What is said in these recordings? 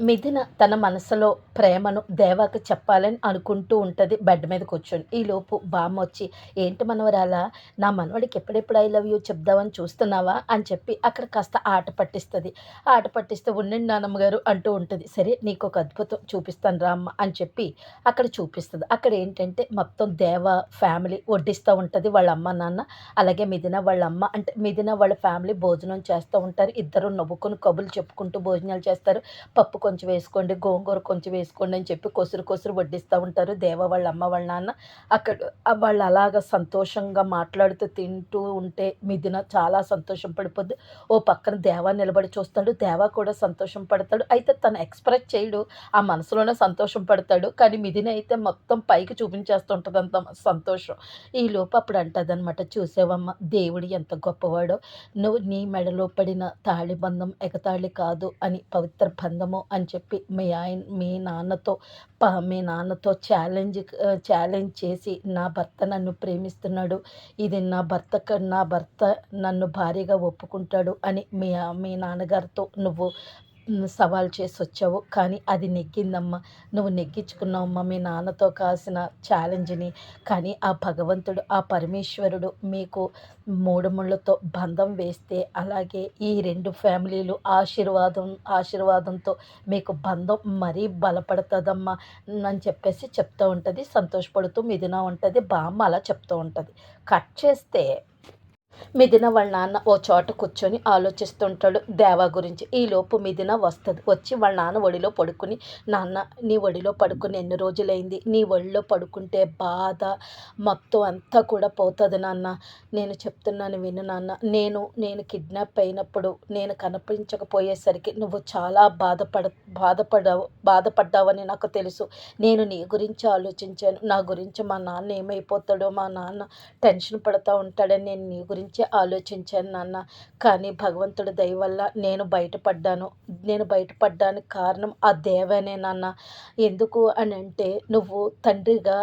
మిథున తన మనసులో ప్రేమను దేవాకి చెప్పాలని అనుకుంటూ ఉంటుంది బెడ్ మీద కూర్చొని. ఈలోపు బామ్మ వచ్చి ఏంటి మనవరాలా నా మనవడికి ఎప్పుడెప్పుడు ఐ లవ్ యూ చెప్దామని చూస్తున్నావా? అని చెప్పి అక్కడ కాస్త ఆట పట్టిస్తుంది. ఆట పట్టిస్తే ఉండండి నాన్నమ్మగారు అంటూ ఉంటుంది. సరే నీకు ఒక అద్భుతం చూపిస్తాను రామ్మ అని చెప్పి అక్కడ చూపిస్తుంది. అక్కడ ఏంటంటే మొత్తం దేవ ఫ్యామిలీ వడ్డిస్తూ ఉంటుంది. వాళ్ళ అమ్మ నాన్న అలాగే మిథున వాళ్ళ అమ్మ. అంటే మిథున వాళ్ళ ఫ్యామిలీ భోజనం చేస్తూ ఉంటారు. ఇద్దరు నవ్వుకొని కబులు చెప్పుకుంటూ భోజనాలు చేస్తారు. పప్పు కొంచెం వేసుకోండి గోంగూర కొంచెం వేసుకోండి అని చెప్పి కొసురు కొసురు వడ్డిస్తూ ఉంటారు. దేవ వాళ్ళ అమ్మ వాళ్ళ నాన్న అక్కడ వాళ్ళు అలాగ సంతోషంగా మాట్లాడుతూ తింటూ ఉంటే మిథున చాలా సంతోషం పడిపోద్ది. ఓ పక్కన దేవా నిలబడి చూస్తాడు దేవా కూడా సంతోషం పడతాడు. అయితే తను ఎక్స్ప్రెస్ చేయడు ఆ మనసులోనే సంతోషం పడతాడు. కానీ మిథున అయితే మొత్తం పైకి చూపించేస్తుంటుంది అంత సంతోషం. ఈ లోపు అప్పుడు అంటుంది అనమాట చూసేవమ్మ దేవుడు ఎంత గొప్పవాడో. నువ్వు నీ మెడలో పడిన తాళిబంధం ఎగతాళి కాదు అని పవిత్ర బంధము అని చెప్పి మీ ఆయన మీ నాన్నతో మీ నాన్నతో ఛాలెంజ్ ఛాలెంజ్ చేసి నా భర్త నన్ను ప్రేమిస్తున్నాడు. ఇది నా భర్త నా భర్త నన్ను భారీగా ఒప్పుకుంటాడు అని మీ మీ నాన్నగారితో నువ్వు సవాల్ చేసి వచ్చావు కానీ అది నెగ్గిందమ్మా. నువ్వు నెగ్గించుకున్నావమ్మా. మీ నాన్నతో కాసిన ఛాలెంజ్ని. కానీ ఆ భగవంతుడు ఆ పరమేశ్వరుడు మీకు మూడు ముళ్ళతో బంధం వేస్తే అలాగే ఈ రెండు ఫ్యామిలీలు ఆశీర్వాదం ఆశీర్వాదంతో మీకు బంధం మరీ బలపడుతుందమ్మా అని చెప్పేసి చెప్తూ ఉంటుంది. సంతోషపడుతూ మిథున ఉంటుంది. బామ్మ అలా చెప్తూ ఉంటుంది. కట్ చేస్తే మిథున వాళ్ళ నాన్న ఓ చోట కూర్చొని ఆలోచిస్తుంటాడు. దేవా గురించి ఈలోపు మిథున వస్తుంది. వచ్చి వాళ్ళ నాన్న ఒడిలో పడుకుని నాన్న నీ ఒడిలో పడుకుని ఎన్ని రోజులైంది? నీ ఒడిలో పడుకుంటే బాధ మొత్తం అంతా కూడా పోతుంది నాన్న. నేను చెప్తున్నాను విను నాన్న. నేను నేను కిడ్నాప్ అయినప్పుడు నేను కనిపించకపోయేసరికి నువ్వు చాలా బాధపడ బాధపడావు బాధపడ్డావని నాకు తెలుసు. నేను నీ గురించి ఆలోచించాను. నా గురించి మా నాన్న ఏమైపోతాడో మా నాన్న టెన్షన్ పడుతూ ఉంటాడని నేను నీ గురించి గురించి ఆలోచించాను నాన్న. కానీ భగవంతుడి దయ వల్ల నేను బయటపడ్డాను. నేను బయటపడ్డానికి కారణం ఆ దేవనే నాన్న. ఎందుకు అని అంటే నువ్వు తండ్రిగా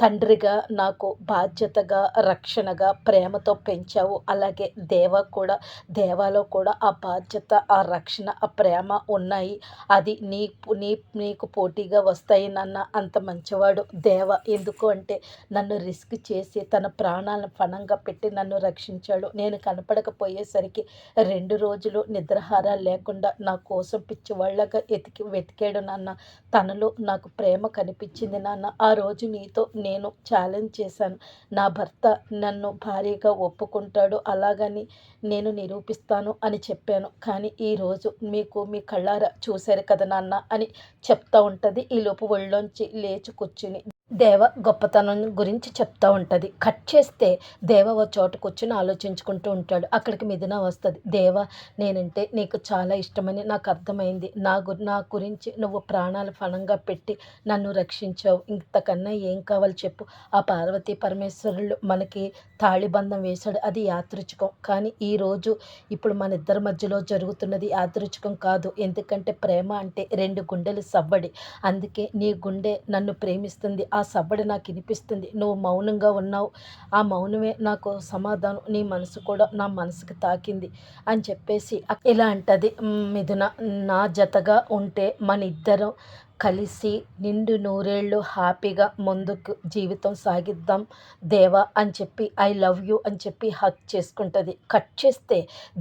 తండ్రిగా నాకు బాధ్యతగా రక్షణగా ప్రేమతో పెంచావు. అలాగే దేవ కూడా దేవాలో కూడా ఆ బాధ్యత ఆ రక్షణ ఆ ప్రేమ ఉన్నాయి. అది నీ నీ నీకు పోటీగా వస్తాయి నాన్న. అంత మంచివాడు దేవ. ఎందుకు అంటే నన్ను రిస్క్ చేసి తన ప్రాణాలను పణంగా పెట్టి నన్ను రక్షించాడు. నేను కనపడకపోయేసరికి రెండు రోజులు నిద్రహారాలు లేకుండా నా కోసం పిచ్చివాళ్ళగా ఎతికి వెతికాడు నాన్న. తనలో నాకు ప్రేమ కనిపించింది నాన్న. ఆ రోజు నీతో నేను నేను ఛాలెంజ్ చేశాను. నా భర్త నన్ను భారీగా ఒప్పుకుంటాడు. అలాగని నేను నిరూపిస్తాను అని చెప్పాను. కానీ ఈరోజు మీకు మీ కళ్ళారా చూశారు కదా నాన్న అని చెప్తా ఉంటుంది. ఈలోపు ఒళ్ళోంచి లేచి కూర్చుని దేవ గొప్పతనం గురించి చెప్తూ ఉంటుంది. కట్ చేస్తే దేవ ఓ చోట కూర్చొని ఆలోచించుకుంటూ ఉంటాడు. అక్కడికి మిథున వస్తుంది. దేవ నేనంటే నీకు చాలా ఇష్టమని నాకు అర్థమైంది. నా గు నా గురించి నువ్వు ప్రాణాలు ఫలంగా పెట్టి నన్ను రక్షించావు. ఇంతకన్నా ఏం కావాలి చెప్పు. ఆ పార్వతీ పరమేశ్వరులు మనకి తాళిబంధం వేశాడు. అది యాదృచ్ఛికం. కానీ ఈరోజు ఇప్పుడు మన ఇద్దరి మధ్యలో జరుగుతున్నది యాదృచ్ఛికం కాదు. ఎందుకంటే ప్రేమ అంటే రెండు గుండెలు సవ్వడి. అందుకే నీ గుండె నన్ను ప్రేమిస్తుంది. ఆ సవ్వడి నాకు వినిపిస్తుంది. నువ్వు మౌనంగా ఉన్నావు. ఆ మౌనమే నాకు సమాధానం. నీ మనసు కూడా నా మనసుకు తాకింది అని చెప్పేసి ఇలా అంటది. మిథున నా జతగా ఉంటే మన ఇద్దరం కలిసి నిండు నూరేళ్ళు హ్యాపీగా ముందుకు జీవితం సాగిద్దాం. దేవా అని చెప్పి ఐ లవ్ యూ అని చెప్పి హక్ చేసుకుంటుంది. కట్ చేస్తే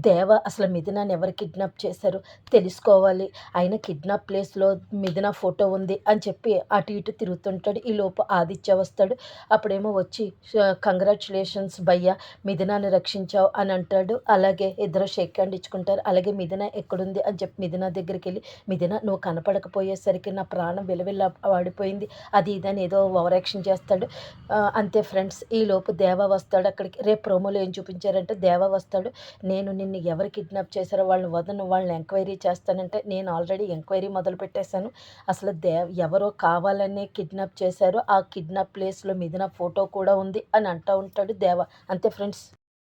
దేవ అసలు మిథునాన్ని ఎవరు కిడ్నాప్ చేశారు తెలుసుకోవాలి. ఆయన కిడ్నాప్ ప్లేస్లో మిథున ఫోటో ఉంది అని చెప్పి అటు ఇటు తిరుగుతుంటాడు. ఈ లోపు ఆదిత్య వస్తాడు. అప్పుడేమో వచ్చి కంగ్రాచులేషన్స్ భయ్య మిథునాన్ని రక్షించావు అని అంటాడు. అలాగే ఇద్దరు షేక్ హ్యాండ్ ఇచ్చుకుంటారు. అలాగే మిథున ఎక్కడుంది అని చెప్పి మిథున దగ్గరికి వెళ్ళి మిథున నువ్వు కనపడకపోయేసరికి నా ప్రాణం విలవిల్ల వాడిపోయింది. అది ఇదని ఏదో ఓవరాక్షన్ చేస్తాడు. అంతే ఫ్రెండ్స్ ఈ లోపు దేవ వస్తాడు అక్కడికి. రేపు ప్రోమోలో ఏం చూపించారంటే దేవ వస్తాడు. నేను నిన్ను ఎవరు కిడ్నాప్ చేశారో వాళ్ళని వదను వాళ్ళని ఎంక్వైరీ చేస్తానంటే నేను ఆల్రెడీ ఎంక్వైరీ మొదలు పెట్టేశాను. అసలు దేవ ఎవరో కావాలనే కిడ్నాప్ చేశారో. ఆ కిడ్నాప్ ప్లేస్లో మిదిన ఫోటో కూడా ఉంది అని అంటూ ఉంటాడు దేవ. అంతే ఫ్రెండ్స్.